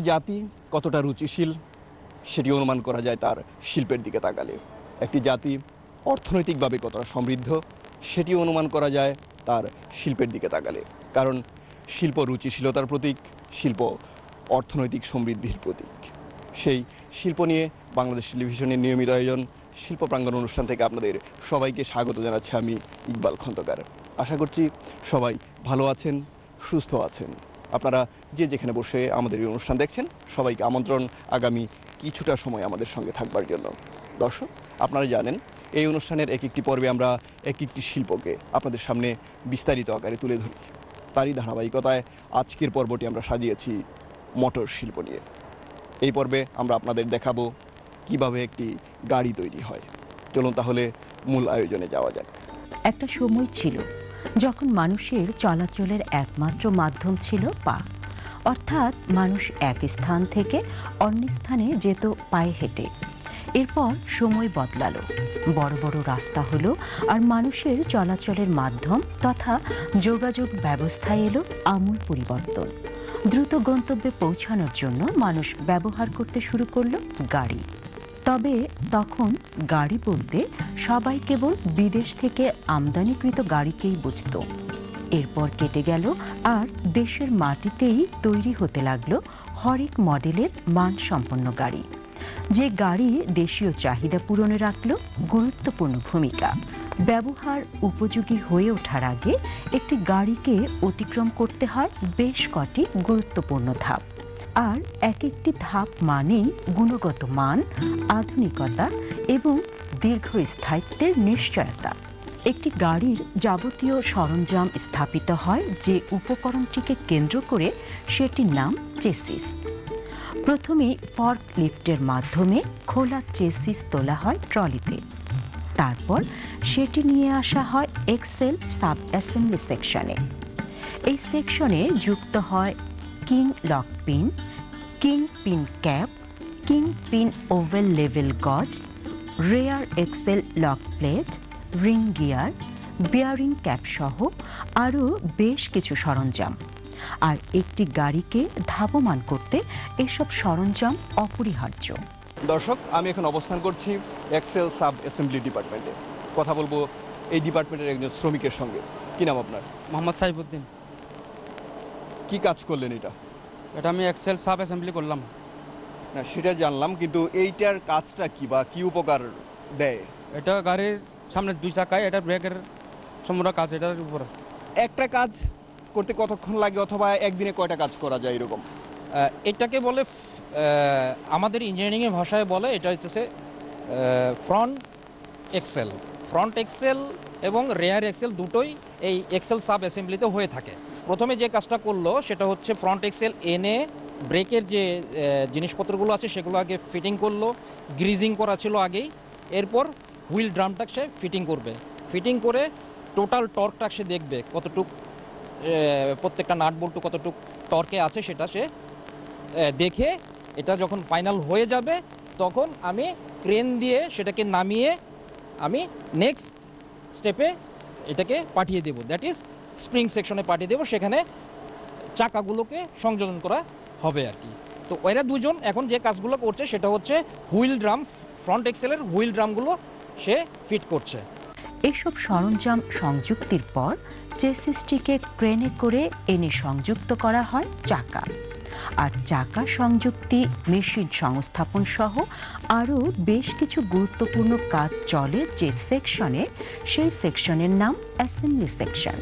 একটি জাতি কতটা রুচিশীল সেটি অনুমান করা যায় তার শিল্পের দিকে তাকালে। একটি জাতি অর্থনৈতিকভাবে কতটা সমৃদ্ধ সেটি অনুমান করা যায় তার শিল্পের দিকে তাকালে। কারণ শিল্প রুচিশীলতার প্রতীক, শিল্প অর্থনৈতিক সমৃদ্ধির প্রতীক। সেই শিল্প নিয়ে বাংলাদেশ টেলিভিশনের নিয়মিত আয়োজন, শিল্প প্রাঙ্গণ অনুষ্ঠান থেকে আপনাদের সবাইকে স্বাগত জানাচ্ছি আমি ইকবাল খন্দকার। আশা করছি সবাই ভালো আছেন, সুস্থ আছেন। আপনারা যে যেখানে বসে আমাদের এই অনুষ্ঠান দেখছেন, সবাইকে আমন্ত্রণ আগামী কিছুটা সময় আমাদের সঙ্গে থাকবার জন্য। দর্শক, আপনারা জানেন, এই অনুষ্ঠানের এক একটি পর্বে আমরা এক একটি শিল্পকে আপনাদের সামনে বিস্তারিত আকারে তুলে ধরি। তারই ধারাবাহিকতায় আজকের পর্বটি আমরা সাজিয়েছি মোটর শিল্প নিয়ে। এই পর্বে আমরা আপনাদের দেখাবো কীভাবে একটি গাড়ি তৈরি হয়। চলুন তাহলে মূল আয়োজনে যাওয়া যাক। একটা সময় ছিল যখন মানুষের চলাচলের একমাত্র মাধ্যম ছিল পা। অর্থাৎ মানুষ এক স্থান থেকে অন্য স্থানে যেত পায়ে হেঁটে। এরপর সময় বদলালো। বড় বড় রাস্তা হলো আর মানুষের চলাচলের মাধ্যম তথা যোগাযোগ ব্যবস্থায় এলো আমূল পরিবর্তন। দ্রুত গন্তব্যে পৌঁছানোর জন্য মানুষ ব্যবহার করতে শুরু করল গাড়ি। তবে তখন গাড়ি বলতে সবাই কেবল বিদেশ থেকে আমদানিকৃত গাড়িকেই বুঝত। এরপর কেটে গেল আর দেশের মাটিতেই তৈরি হতে লাগল হরেক মডেলের মানসম্পন্ন গাড়ি। যে গাড়ি দেশীয় চাহিদা পূরণে রাখল গুরুত্বপূর্ণ ভূমিকা। ব্যবহার উপযোগী হয়ে ওঠার আগে একটি গাড়িকে অতিক্রম করতে হয় বেশ কটি গুরুত্বপূর্ণ ধাপ। আর এক একটি ধাপ মানেই গুণগত মান, আধুনিকতা এবং দীর্ঘস্থায়িত্বের নিশ্চয়তা। একটি গাড়ির যাবতীয় সরঞ্জাম স্থাপিত হয় যে উপকরণটিকে কেন্দ্র করে সেটির নাম চেসিস। প্রথমে ফর্ক লিফটের মাধ্যমে খোলা চেসিস তোলা হয় ট্রলিতে। তারপর সেটি নিয়ে আসা হয় এক্সেল সাব অ্যাসেম্বলি সেকশনে। এই সেকশনে যুক্ত হয় king lock pin king pin cap king pin oval level gauge rear axle lock plate ring gear bearing cap সহ আরও বেশ কিছু সরঞ্জাম। আর একটি গাড়িকে ধাবমান করতে এসব সরঞ্জাম অপরিহার্য। দর্শক আমি এখন অবস্থান করছি এক্সেল সাব অ্যাসেম্বলি ডিপার্টমেন্টে কথা বলব এই ডিপার্টমেন্টের একজন শ্রমিকের সঙ্গে। কি নাম আপনার? মোহাম্মদ সাইফুদ্দিন। কি কাজ করলেন এটা? এটা আমি এক্সেল সাব অ্যাসেম্বলি করলাম। না সেটা জানলাম কিন্তু এইটার কাজটা কি বা কি উপকার দেয়? এটা গাড়ির সামনে দুই চাকায় এটা ব্রেকের সম্পূর্ণ কাজ এটার উপর। একটা কাজ করতে কতক্ষণ লাগে অথবা একদিনে কয়টা কাজ করা যায় এরকম? এটাকে বলে আমাদের ইঞ্জিনিয়ারিংয়ের ভাষায় বলে এটা হচ্ছে ফ্রন্ট এক্সেল ফ্রন্ট এক্সেল এবং রেয়ার এক্সেল দুটোই এই এক্সেল সাব অ্যাসেম্বলিতে হয়ে থাকে। প্রথমে যে কাজটা করল, সেটা হচ্ছে ফ্রন্ট এক্সেল এনে ব্রেকের যে জিনিসপত্রগুলো আছে, সেগুলো আগে ফিটিং করল গ্রিজিং করা ছিল আগেই। এরপর হুইল ড্রামটা সে ফিটিং করবে। ফিটিং করে টোটাল টর্কটা সে দেখবে, কতটুক প্রত্যেকটা নাট বল্টু কতটুক টর্কে আছে সেটা সে দেখে এটা যখন ফাইনাল হয়ে যাবে, তখন আমি ক্রেন দিয়ে সেটাকে নামিয়ে আমি নেক্সট স্টেপে এটাকে পাঠিয়ে দেবো। দ্যাট ইজ স্প্রিং সেকশনে পাঠিয়ে দেবো, সেখানে চাকাগুলোকে সংযোজন করা হবে আর কি। তো এরা দুজন এখন যে কাজগুলো করছে, সেটা হচ্ছে হুইল ড্রাম, ফ্রন্ট এক্সেলের হুইল ড্রামগুলো সে ফিট করছে। এসব সরঞ্জাম সংযুক্তির পর চেসিসটিকে ট্রেনে করে এনে সংযুক্ত করা হয় চাকা। আর চাকা সংযুক্তি মেশিন সংস্থাপন সহ আরও বেশ কিছু গুরুত্বপূর্ণ কাজ চলে যে সেকশনে। সেই সেকশনের নাম অ্যাসেম্বলি সেকশন।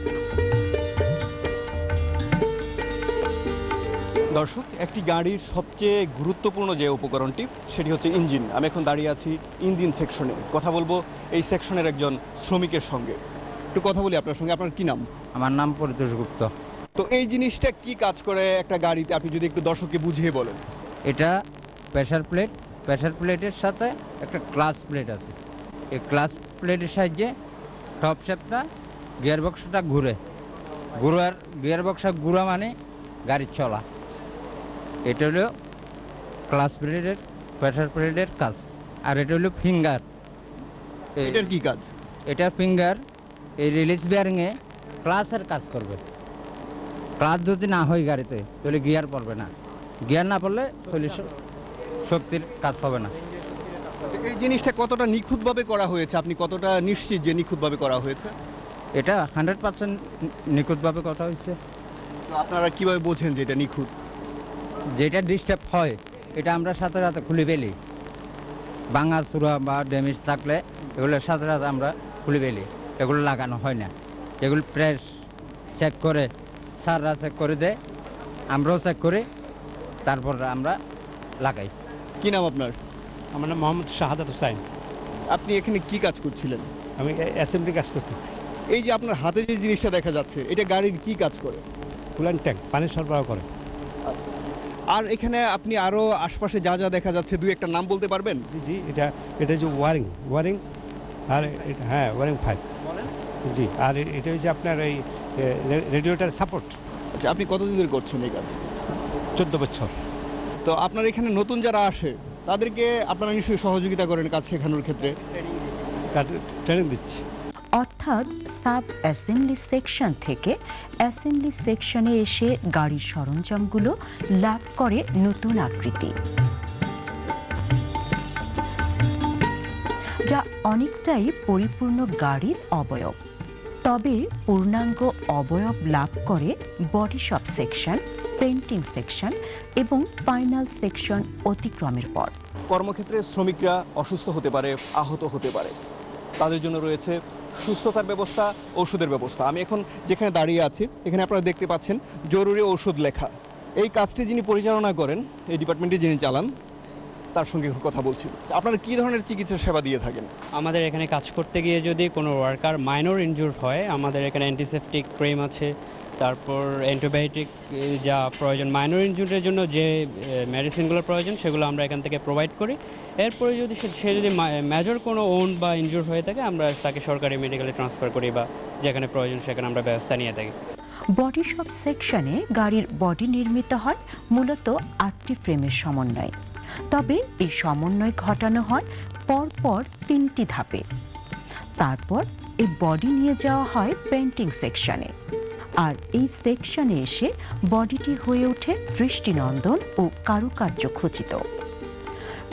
দর্শক একটি গাড়ির সবচেয়ে গুরুত্বপূর্ণ যে উপকরণটি সেটি হচ্ছে ইঞ্জিন। আমি এখন দাঁড়িয়ে আছি ইঞ্জিন সেকশনে। কথা বলব এই সেকশনের একজন শ্রমিকের সঙ্গে। একটু কথা বলি আপনার সঙ্গে। আপনার কি নাম? আমার নাম পরিতোষ গুপ্ত। তো এই জিনিসটা কি কাজ করে একটা গাড়িতে? আপনি যদি একটু দর্শককে বুঝিয়ে বলেন। এটা প্রেশার প্লেট। প্রেশার প্লেটের সাথে একটা ক্লাস প্লেট আছে। এই ক্লাস প্লেটের সাহায্যে টপ শেপটা গিয়ার বক্সটা ঘুরে। ঘুরার গিয়ার বক্সটা ঘুরা মানে গাড়ির চলা। এটা হলো ক্লাস প্লেটের প্রেশার প্লেটের কাজ। আর এটা হলো ফিঙ্গার। এটার কি কাজ? এটার ফিঙ্গার এই রিলিজ বিয়ারিংয়ে ক্লাসের কাজ করবে। ক্লাস যদি না হয় গাড়িতে তাহলে গিয়ার পড়বে না। গিয়ার না পড়লে তৈরি শক্তির কাজ হবে না। আচ্ছা, এই জিনিসটা কতটা নিখুঁতভাবে করা হয়েছে? আপনি কতটা নিশ্চিত যে নিখুঁতভাবে করা হয়েছে? এটা হান্ড্রেড পার্সেন্ট নিখুঁতভাবে কথা হয়েছে। আপনারা কীভাবে বোঝেন যে এটা নিখুঁত? যেটা ডিস্টার্ব হয় এটা আমরা সাথে সাথে খুলে ফেলি। ভাঙা চূড়া বা ড্যামেজ থাকলে এগুলো সাথে সাথে আমরা খুলে ফেলি। এগুলো লাগানো হয় না। এগুলো প্রেস চেক করে স্যাররা চেক করে দেয় আমরাও চেক করি তারপর আমরা লাগাই। কি নাম আপনার? আমার নাম মোহাম্মদ শাহাদাত হুসাইন। আপনি এখানে কি কাজ করছিলেন? আমি অ্যাসেম্বলি কাজ করতেছি। এই যে আপনার হাতে যে জিনিসটা দেখা যাচ্ছে এটা গাড়ির কি কাজ করে? কুলান ট্যাঙ্ক পানি সরবরাহ করে। আর এখানে আপনি আরও আশপাশে যা যা দেখা যাচ্ছে দুই একটা নাম বলতে পারবেন? জি জি এটা এটা যে ওয়ারিং ওয়ারিং আর এটা হ্যাঁ ওয়ারিং ফাইভ জি আর এটা হচ্ছে আপনার এই রেডিওটার সাপোর্ট আচ্ছা আপনি কতদিন ধরে করছেন এই কাজ? চোদ্দ বছর। তো আপনার এখানে নতুন যারা আসে তাদেরকে আপনারা নিশ্চয়ই সহযোগিতা করেন কাজ শেখানোর ক্ষেত্রে? ট্রেনিং দিচ্ছি। অর্থাৎ সাব অ্যাসেম্বলি সেকশন থেকে অ্যাসেম্বলি সেকশনে এসে গাড়ির সরঞ্জামগুলো লাভ করে নতুন আকৃতি। যা অনেকটাই পরিপূর্ণ গাড়ির অবয়ব। তবে পূর্ণাঙ্গ অবয়ব লাভ করে body shop section painting section এবং ফাইনাল সেকশন অতিক্রমের পর। কর্মক্ষেত্রে শ্রমিকরা অসুস্থ হতে পারে, আহত হতে পারে। তাদের জন্য রয়েছে সুস্থতার ব্যবস্থা ওষুধের ব্যবস্থা। আমি এখন যেখানে দাঁড়িয়ে আছি, এখানে আপনারা দেখতে পাচ্ছেন জরুরি ওষুধ লেখা। এই কাজটি যিনি পরিচালনা করেন, এই ডিপার্টমেন্টে যিনি চালান তার সঙ্গে কথা বলছি। আপনারা কি ধরনের চিকিৎসা সেবা দিয়ে থাকেন? আমাদের এখানে কাজ করতে গিয়ে যদি কোনো ওয়ার্কার মাইনর ইনজুর হয় আমাদের এখানে অ্যান্টিসেপটিক ক্রিম আছে তারপর অ্যান্টিবায়োটিক যা প্রয়োজন মাইনর ইনজুরের জন্য যে মেডিসিনগুলো প্রয়োজন সেগুলো আমরা এখান থেকে প্রোভাইড করি। এরপরে যদি সে- সে যদি মেজর কোনো ওন বা ইনজুর হয়ে থাকে আমরা তাকে সরকারি মেডিকেলে ট্রান্সফার করি বা যেখানে প্রয়োজন সেখানে আমরা ব্যবস্থা নিয়ে থাকি। বডি শপ সেকশনে গাড়ির বডি নির্মিত হয় মূলত আটটি ফ্রেমের সমন্বয়ে। তবে এই সমন্বয় ঘটানো হয় পরপর তিনটি ধাপে। তারপর এই বডি নিয়ে যাওয়া হয় পেন্টিং সেকশনে আর এই সেকশনে এসে বডিটি হয়ে ওঠে দৃষ্টিনন্দন ও কারুকার্য খচিত।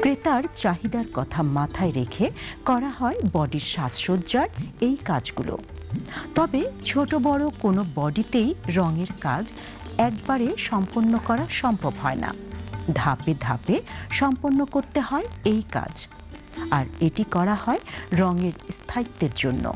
ক্রেতার চাহিদার কথা মাথায় রেখে করা হয় বডির সাজসজ্জার এই কাজগুলো। তবে ছোট বড় কোনো বডিতেই রঙের কাজ একবারে সম্পন্ন করা সম্ভব হয় না। ধাপে ধাপে সম্পন্ন করতে হয় এই কাজ। আর এটি করা হয় রঙের স্থায়িত্বের জন্য।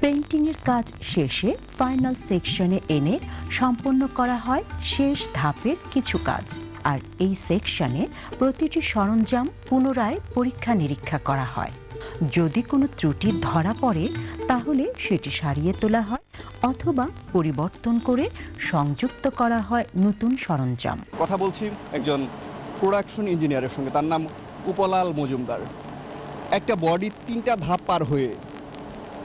পেন্টিংয়ের কাজ শেষে ফাইনাল সেকশনে এনে সম্পন্ন করা হয় শেষ ধাপের কিছু কাজ। আর এই সেকশনে প্রতিটি সরঞ্জাম পুনরায় পরীক্ষা নিরীক্ষা করা হয়। যদি কোনো ত্রুটি ধরা পড়ে, তাহলে সেটি সারিয়ে তোলা হয় অথবা পরিবর্তন করে সংযুক্ত করা হয় নতুন সরঞ্জাম। কথা বলছি একজন প্রোডাকশন ইঞ্জিনিয়ারের সঙ্গে, তার নাম উপলাল মজুমদার। একটা বডি তিনটা ধাপ পার হয়ে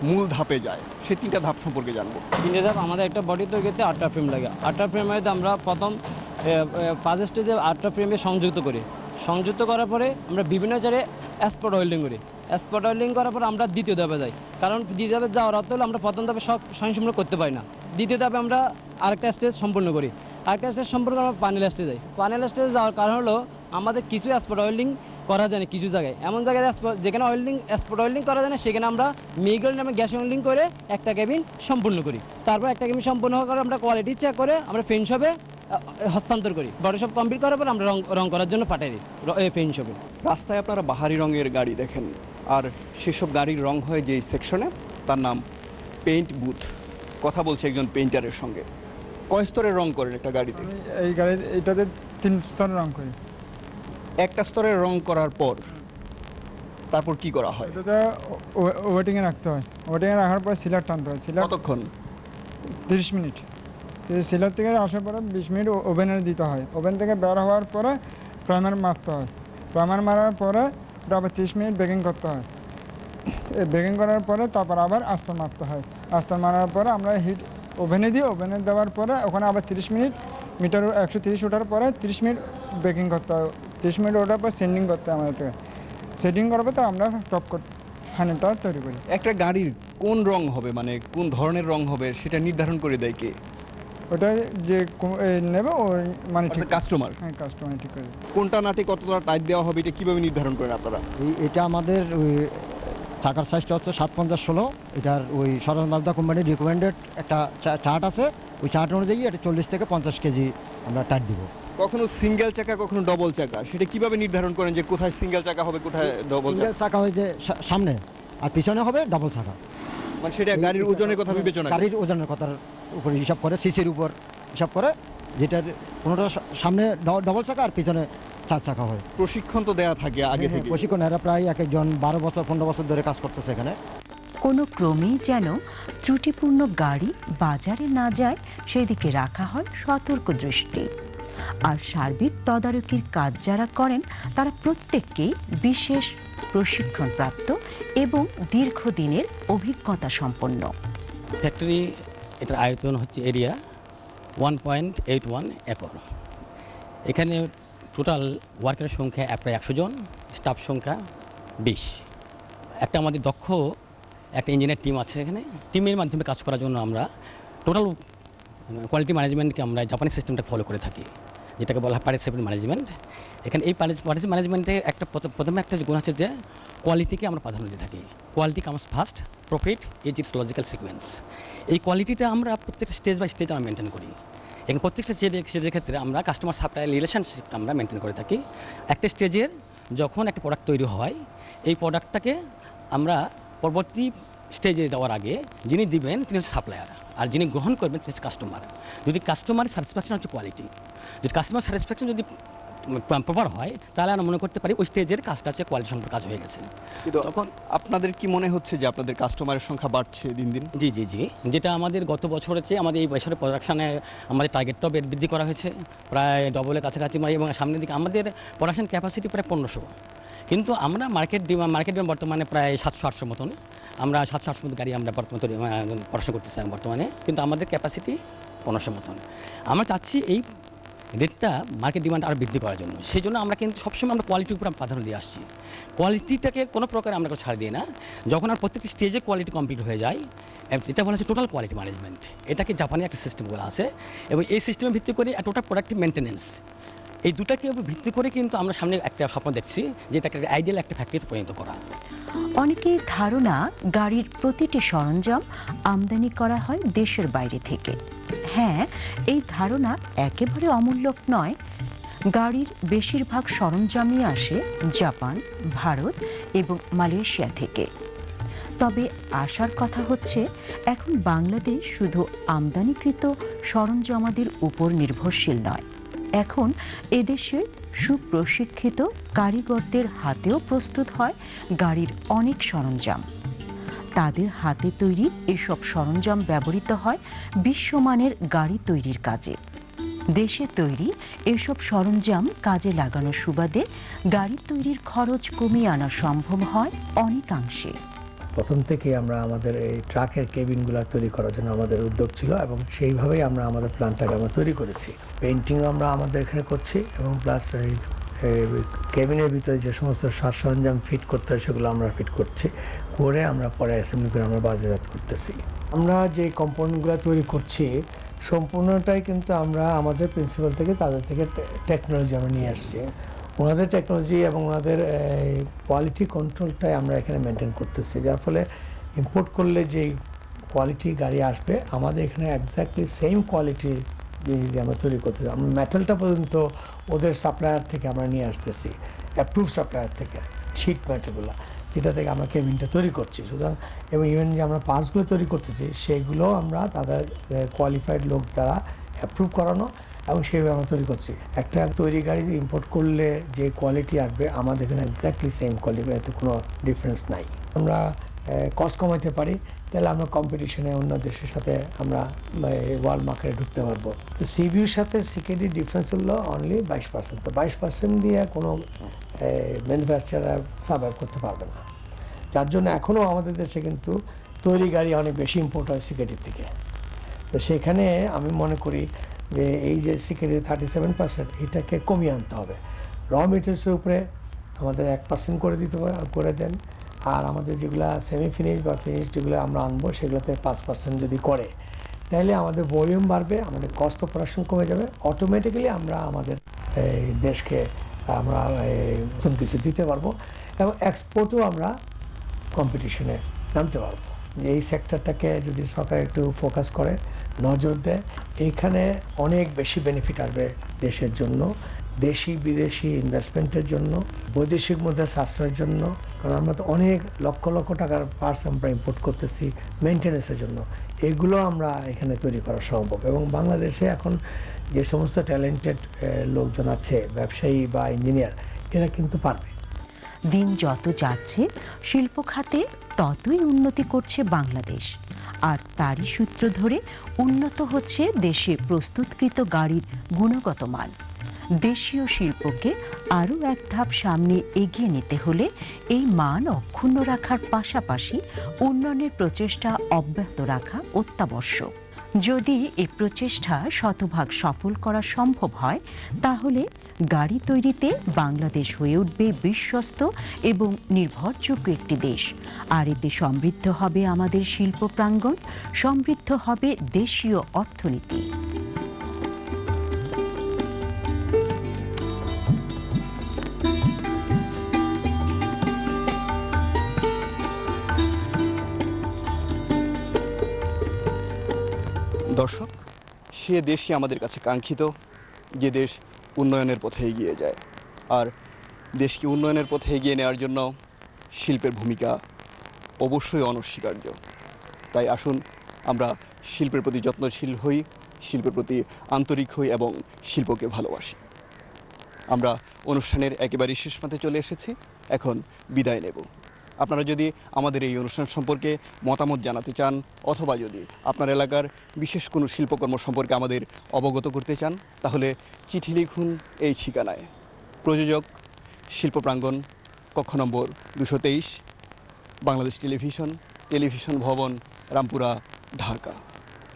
মূল ধাপে যায়। সে তিনটা ধাপ সম্পর্কে জানব। তিনটে ধাপ, আমাদের একটা বডিতে গেছে আটটা ফ্রেম লাগে। আটটা ফ্রেমের আমরা প্রথম ফার্স্ট স্টেজে আটটা ফ্রেমে সংযুক্ত করি। সংযুক্ত করার পরে আমরা বিভিন্ন জায়গায় স্পট ওয়েল্ডিং করি। স্পট ওয়েল্ডিং করার পর আমরা দ্বিতীয় ধাপে যাই। কারণ দ্বিতীয় ধাপে যাওয়ার অর্থ হলো আমরা প্রথম ধাপে সব স্বয়ংসম্পূর্ণ করতে পারি না। দ্বিতীয় ধাপে আমরা আরেকটা স্টেজ সম্পূর্ণ করি। আরেকটা স্টেজ সম্পর্কে আমরা পানেল স্টেজে যাই। পানেল স্টেজে যাওয়ার কারণ হলো আমাদের কিছু স্পট অয়েলিং করা যায় না কিছু জায়গায়। এমন জায়গায় যেখানে অয়েলিং স্পট অয়েলিং করা যায় না, সেখানে আমরা মিগল নামে গ্যাস অয়েলিং করে একটা কেবিন সম্পূর্ণ করি। তারপর একটা কেবিন সম্পূর্ণ হওয়ার আমরা কোয়ালিটি চেক করে আমরা ফেন শপে হস্তান্তর করি। বড় সব কমপ্লিট করার পর আমরা রং রং করার জন্য পাঠাই দিই ফেন শপে রাস্তায় আপনারা বাহারি রঙের গাড়ি দেখেন। আর সেসব গাড়ির রং হয় যেই সেকশনে তার নাম পেইন্ট বুথ কথা বলছে একজন পেইন্টারের সঙ্গে। কয় স্তরের রং করেন একটা গাড়িতে? এই গাড়ি এটাতে তিন স্তর রং করি। একটা স্তরের রং করার পর তারপর কি করা হয়? এটাতে ওয়েটিংয়ে রাখতে হয়। ওয়েটিংয়ে রাখার পর সিলার টানতে হয়। সিলার কতক্ষণ? তিরিশ মিনিট। সিলার থেকে আসার পরে বিশ মিনিট ওভেনে দিতে হয়। ওভেন থেকে বের হওয়ার পরে প্রাইমার মারতে হয়। প্রাইমার মারার পরে আবার তিরিশ মিনিট বেকিং করতে হয়। বেকিং করার পরে তারপর আবার আস্তর মারতে হয়। আস্তর মারার পরে আমরা হিট ওভেনে দিই ওভেনে দেওয়ার পরে ওখানে আবার তিরিশ মিনিট মিটার একশো তিরিশ ওঠার পরে তিরিশ মিনিট বেকিং করতে হয়। তিরিশ মিনিট ওঠার পর সেন্ডিং করতে হয় আমাদের থেকে। সেটিং করার পর তো আমরা টপ কোট হানিটা তৈরি করি। একটা গাড়ির কোন রং হবে মানে কোন ধরনের রং হবে সেটা নির্ধারণ করে দেয় কে? ওটা যে নেবে ওই মানে ঠিক কাস্টমার হ্যাঁ কাস্টমার ঠিক করে কোনটা নাটে কতটা টাইট দেওয়া হবে এটা কীভাবে নির্ধারণ করেন আপনারা? এটা আমাদের চাকার সাইজটা হচ্ছে সাত পঞ্চাশ ষোলো। এটার ওই সরঞ্জ মাজদা কোম্পানির রিকমেন্ডেড একটা চার্ট আছে। ওই চার্ট অনুযায়ী এটা চল্লিশ থেকে পঞ্চাশ কেজি আমরা টাইট দিব। কখনো সিঙ্গেল চাকা কখনো ডবল চাকা? সেটা কীভাবে নির্ধারণ করেন যে কোথায় সিঙ্গেল চাকা হবে কোথায় ডবল চাকা? চাকা হয় যে সামনে আর পিছনে হবে ডবল চাকা। মানে সেটা গাড়ির ওজনের কথা বিবেচনা। গাড়ির ওজনের কথার উপর হিসাব করে সিসির উপর হিসাব করে যেটার কোনোটা সামনে ডবল চাকা আর পিছনে চার চাকা হয়। প্রশিক্ষণ তো দেয়া থাকে আগে হ্যাঁ, থেকে প্রশিক্ষণ এরা প্রায় এক একজন বারো বছর পনেরো বছর ধরে কাজ করতেছে এখানে। কোনো ক্রমেই যেন ত্রুটিপূর্ণ গাড়ি বাজারে না যায় সেদিকে রাখা হয় সতর্ক দৃষ্টি। আর সার্বিক তদারকির কাজ যারা করেন তারা প্রত্যেককেই বিশেষ প্রশিক্ষণপ্রাপ্ত এবং দীর্ঘদিনের অভিজ্ঞতা সম্পন্ন। ফ্যাক্টরি এটার আয়তন হচ্ছে area one point eight one acre. এখানে টোটাল ওয়ার্কারের সংখ্যা প্রায় একশো জন স্টাফ সংখ্যা বিশ। একটা আমাদের দক্ষ, একটা ইঞ্জিনিয়ার টিম আছে এখানে। টিমের মাধ্যমে কাজ করার জন্য আমরা টোটাল কোয়ালিটি ম্যানেজমেন্টকে আমরা জাপানি সিস্টেমটা ফলো করে থাকি, যেটাকে বলা হয় পার্টিসিপেন্ট ম্যানেজমেন্ট এখানে এই পার্টিসিপেন্ট ম্যানেজমেন্টে একটা প্রথ- প্রথমে একটা গুণ আছে যে কোয়ালিটিকে আমরা প্রাধান্য দিয়ে থাকি। Quality comes first profit is its logical sequence এই কোয়ালিটিটা আমরা প্রত্যেকটা স্টেজ বাই স্টেজ আমরা মেনটেন করি। এবং প্রত্যেকটা স্টেজে স্টেজের ক্ষেত্রে আমরা কাস্টমার সাপ্লাই রিলেশনশিপ আমরা মেনটেন করে থাকি। একটা স্টেজের যখন একটা প্রোডাক্ট তৈরি হয়, এই প্রোডাক্টটাকে আমরা পরবর্তী স্টেজে দেওয়ার আগে যিনি দিবেন, তিনি হচ্ছে সাপ্লায়ার আর যিনি গ্রহণ করবেন, তিনি হচ্ছে কাস্টমার যদি কাস্টমার স্যাটিসফ্যাকশন হচ্ছে কোয়ালিটি যদি কাস্টমার স্যাটিসফ্যাকশন যদি প্রপার হয় তাহলে আমরা মনে করতে পারি ওই স্টেজের কাজটা হচ্ছে কোয়ালিটি সম্পর্কে কাজ হয়ে গেছে। কিন্তু তখন আপনাদের কি মনে হচ্ছে যে আপনাদের কাস্টমারের সংখ্যা বাড়ছে দিন দিন? জি জি জি। যেটা আমাদের গত বছরের চেয়ে আমাদের এই বছরের প্রোডাকশানে আমাদের টার্গেটটাও বেড বৃদ্ধি করা হয়েছে। প্রায় ডবলের কাছাকাছি মানে এবং সামনের দিকে আমাদের প্রোডাকশন ক্যাপাসিটি প্রায় পনেরোশো। কিন্তু আমরা মার্কেট মার্কেট বর্তমানে প্রায় সাতশো আটশো মতন। আমরা সাতশো আটশো মতো গাড়ি আমরা বর্তমানে তৈরি- পড়াশোনা করতেছি বর্তমানে। কিন্তু আমাদের ক্যাপাসিটি পনেরোশো মতন। আমরা চাচ্ছি এই রেটটা মার্কেট ডিমান্ড আরও বৃদ্ধি করার জন্য। সেই জন্য আমরা কিন্তু সবসময় আমরা কোয়ালিটির উপর প্রাধান্য দিয়ে আসছি। কোয়ালিটিটাকে কোনো প্রকারে আমরা ছাড় দিই না। যখন আর প্রত্যেকটি স্টেজে কোয়ালিটি কমপ্লিট হয়ে যায় এটা বলা হচ্ছে টোটাল কোয়ালিটি ম্যানেজমেন্ট এটাকে জাপানি একটা সিস্টেম বলা আছে এবং এই সিস্টেমের ভিত্তি করে টোটাল প্রোডাক্টিভ মেনটেন্যান্স এই দুটাকে ভিত্তি করে কিন্তু আমরা সামনে একটা স্বপ্ন দেখছি যেটা একটা আইডিয়াল একটা ফ্যাক্টরিতে পরিণত করা। অনেকের ধারণা গাড়ির প্রতিটি সরঞ্জাম আমদানি করা হয় দেশের বাইরে থেকে। হ্যাঁ এই ধারণা একেবারে অমূল্যক নয়। গাড়ির বেশিরভাগ সরঞ্জামই আসে জাপান, ভারত এবং মালয়েশিয়া থেকে। তবে আসার কথা হচ্ছে, এখন বাংলাদেশ শুধু আমদানিকৃত সরঞ্জামাদের উপর নির্ভরশীল নয়। এখন এদেশের সুপ্রশিক্ষিত কারিগরদের হাতেও প্রস্তুত হয় গাড়ির অনেক সরঞ্জাম। তাদের হাতে তৈরি এসব সরঞ্জাম ব্যবহৃত হয় বিশ্বমানের গাড়ি তৈরির কাজে। দেশে তৈরি এসব সরঞ্জাম কাজে লাগানোর সুবাদে গাড়ি তৈরির খরচ কমিয়ে আনা সম্ভব হয় অনেকাংশে। প্রথম থেকে আমরা আমাদের এই ট্রাকের কেবিনগুলো তৈরি করার জন্য আমাদের উদ্যোগ ছিল এবং সেইভাবেই আমরা আমাদের প্ল্যানটাকে আমরা তৈরি করেছি। পেন্টিংও আমরা আমাদের এখানে করছি এবং প্লাস এই কেবিনের ভিতরে যে সমস্ত সাজ সরঞ্জাম ফিট করতে হয়, সেগুলো আমরা ফিট করছি। করে আমরা পরে অ্যাসেম্বলি করে আমরা বাজারজাত করতেছি। আমরা যে কম্পাউন্ডগুলো তৈরি করছি, সম্পূর্ণটাই কিন্তু আমরা আমাদের প্রিন্সিপাল থেকে, তাদের থেকে টেকনোলজি আমরা নিয়ে আসছি। ওনাদের টেকনোলজি এবং ওনাদের কোয়ালিটি কন্ট্রোলটাই আমরা এখানে মেনটেন করতেছি। যার ফলে ইম্পোর্ট করলে যেই কোয়ালিটি গাড়ি আসবে, আমাদের এখানে একজাক্টলি সেম কোয়ালিটি জিনিস আমরা তৈরি করতেছি, আমরা মেটালটা পর্যন্ত ওদের সাপ্লায়ার থেকে আমরা নিয়ে আসতেছি অ্যাপ্রুভ সাপ্লায়ার থেকে শিট মেটেলগুলো যেটা থেকে আমরা কেবিনটা তৈরি করছি। সুতরাং, এবং ইভেন যে আমরা পার্টসগুলো তৈরি করতেছি সেইগুলো আমরা তাদের কোয়ালিফাইড লোক দ্বারা অ্যাপ্রুভ করানো এবং সেইভাবে আমরা তৈরি করছি। একটা তৈরি গাড়ি ইম্পোর্ট করলে যে কোয়ালিটি আসবে, আমাদের এখানে এক্স্যাক্টলি সেম কোয়ালিটি এতে কোনো ডিফারেন্স নাই। আমরা কস্ট কমাইতে পারি তাহলে আমরা কম্পিটিশনে অন্য দেশের সাথে আমরা ওয়ার্ল্ড মার্কেটে ঢুকতে পারব। তো সিবিউর সাথে সিকেডি ডিফারেন্স হলো অনলি বাইশ পার্সেন্ট তো বাইশ পার্সেন্ট দিয়ে কোনো ম্যানুফ্যাকচারার সার্ভাইভ করতে পারবে না। যার জন্য এখনও আমাদের দেশে কিন্তু তৈরি গাড়ি অনেক বেশি ইম্পোর্ট হয় সিকেডির থেকে। তো সেখানে আমি মনে করি যে এই যে সিকেডি থার্টি সেভেন পার্সেন্ট এটাকে কমিয়ে আনতে হবে। র মেটেরিয়ালসের উপরে আমাদের এক পার্সেন্ট করে দিতে করে দেন। আর আমাদের যেগুলো সেমি ফিনিশ বা ফিনিশ যেগুলো আমরা আনব সেগুলোতে পাঁচ পার্সেন্ট যদি করে তাহলে আমাদের ভলিউম বাড়বে আমাদের কস্ট অফ প্রোডাকশন কমে যাবে অটোমেটিক্যালি আমরা আমাদের এই, দেশকে আমরা নতুন কিছু দিতে পারব এবং এক্সপোর্টও আমরা কম্পিটিশনে নামতে পারব। এই সেক্টরটাকে যদি সরকার একটু ফোকাস করে নজর দেয় এইখানে অনেক বেশি বেনিফিট আসবে দেশের জন্য। দেশি, বিদেশি ইনভেস্টমেন্টের জন্য, বৈদেশিক মুদ্রা সাশ্রয়ের জন্য, কারণ আমরা তো অনেক লক্ষ লক্ষ টাকার পার্টস আমরা ইম্পোর্ট করতেছি মেনটেন্যান্সের জন্য। এগুলো আমরা এখানে তৈরি করা সম্ভব। এবং বাংলাদেশে এখন যে সমস্ত ট্যালেন্টেড লোকজন আছে, ব্যবসায়ী বা ইঞ্জিনিয়ার এরা কিন্তু পারবে। দিন যত যাচ্ছে, শিল্প খাতে ততই উন্নতি করছে বাংলাদেশ। আর তারই সূত্র ধরে উন্নত হচ্ছে দেশে প্রস্তুতকৃত গাড়ির গুণগত মান। দেশীয় শিল্পকে আরও এক ধাপ সামনে এগিয়ে নিতে হলে এই মান অক্ষুণ্ণ রাখার পাশাপাশি উন্নয়নের প্রচেষ্টা অব্যাহত রাখা অত্যাবশ্যক। যদি এই প্রচেষ্টা শতভাগ সফল করা সম্ভব হয়, তাহলে গাড়ি তৈরিতে বাংলাদেশ হয়ে উঠবে বিশ্বস্ত এবং নির্ভরযোগ্য একটি দেশ। আর এতে সমৃদ্ধ হবে আমাদের শিল্প প্রাঙ্গণ সমৃদ্ধ হবে দেশীয় অর্থনীতি। দর্শক, সে দেশই আমাদের কাছে কাঙ্ক্ষিত, যে দেশ উন্নয়নের পথে এগিয়ে যায়। আর দেশকে উন্নয়নের পথে এগিয়ে নেওয়ার জন্য শিল্পের ভূমিকা অবশ্যই অনস্বীকার্য। তাই আসুন, আমরা শিল্পের প্রতি যত্নশীল হই, শিল্পের প্রতি আন্তরিক হই এবং শিল্পকে ভালোবাসি। আমরা অনুষ্ঠানের একেবারে শেষ মাঠে চলে এসেছি, এখন বিদায় নেব। আপনারা যদি আমাদের এই অনুষ্ঠান সম্পর্কে মতামত জানাতে চান, অথবা যদি আপনার এলাকার বিশেষ কোনো শিল্পকর্ম সম্পর্কে আমাদের অবগত করতে চান, তাহলে চিঠি লিখুন এই ঠিকানায়। প্রযোজক শিল্প প্রাঙ্গণ, কক্ষ নম্বর দুশো তেইশ, বাংলাদেশ টেলিভিশন টেলিভিশন ভবন, রামপুরা, ঢাকা।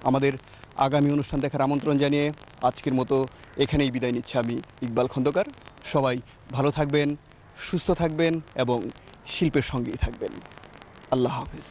আমাদের আগামী অনুষ্ঠান দেখার আমন্ত্রণ জানিয়ে আজকের মতো এখানেই বিদায় নিচ্ছে আমি, ইকবাল খন্দকার। সবাই ভালো থাকবেন, সুস্থ থাকবেন এবং শিল্পের সঙ্গেই থাকবেন। আল্লাহ হাফিজ।